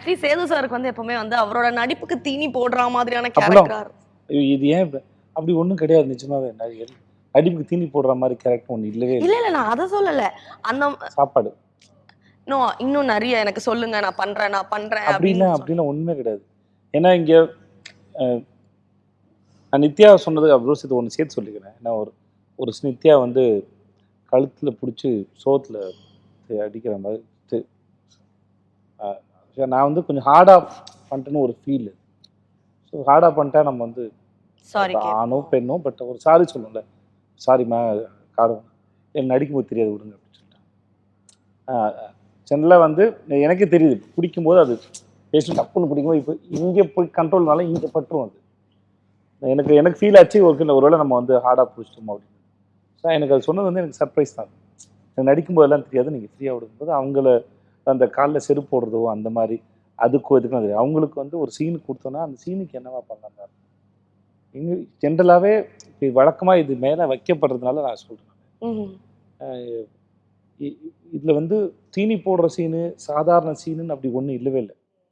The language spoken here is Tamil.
ஆக்சுவலி சேது சாருக்கு வந்து எப்பவுமே வந்து அவரோட நடிப்புக்கு தீனி போடுற மாதிரியான கேரக்டர் ஐயோ, இது ஏன் அப்படி ஒண்ணும் கிடையாது நிஜமாவே. நடிப்புக்கு தீனி போடுற மாதிரி கேரக்டர் ஒண்ணு இல்லவே இல்லை. இல்ல இல்ல நான் அதை சொல்லல. அந்த சாப்பாடு. நோ இன்னும் நிறைய எனக்கு சொல்லுங்க நான் பண்றேன் நான் பண்றேன் அப்படின்னு அப்படிலாம் ஒண்ணுமே கிடையாது. ஏன்னா இங்க நான் நித்யா சொன்னது அவ்வளோ சேர்த்து ஒன்று சேர்த்து சொல்லிக்கிறேன். நான் ஒரு ஒரு நித்யா வந்து கழுத்துல பிடிச்சி சோத்துல அடிக்கிற மாதிரி அஹ், நான் வந்து கொஞ்சம் ஹார்டாக பண்ணிட்டேன்னு ஒரு ஃபீல் ஸோ ஹார்டாக பண்ணிட்டா நம்ம வந்து சாரி ஆணோ பெண்ணோ பட் ஒரு சாரி சொல்லணும்ல சாரிம்மா காடும் எனக்கு நடிக்கும்போது தெரியாது விடுங்க அப்படின்னு சொல்லிட்டேன். ஜெனரலாக வந்து எனக்கே தெரியுது பிடிக்கும்போது அது பேசி டப்புன்னு பிடிக்கும்போது இப்போ இங்கே போய் கண்ட்ரோல்னால இங்கே பட்டுரும் அது. எனக்கு எனக்கு ஃபீல் ஆச்சு ஒரு ஒருவேளை நம்ம வந்து ஹார்டாக பிடிச்சிட்டோமோ அப்படின்னு. ஸோ எனக்கு அது சொன்னது வந்து எனக்கு சர்ப்ரைஸ் தான். எனக்கு நடிக்கும்போதெல்லாம் தெரியாது நீங்கள் ஃப்ரீயாக விடும்போது அவங்கள அந்த காலில் செருப்பு போடுறதோ அந்த மாதிரி. அதுக்கோ இதுக்கும் தெரியாது அவங்களுக்கு வந்து ஒரு சீனு கொடுத்தோன்னா அந்த சீனுக்கு என்னவா பண்ணலாம் இங்கே ஜென்ரலாகவே இது வழக்கமாக இது மேலே வைக்கப்படுறதுனால நான் சொல்கிறேன் இதில் வந்து தீனி போடுற சீனு சாதாரண சீனுன்னு அப்படி ஒன்றும் இல்லவே இல்லை.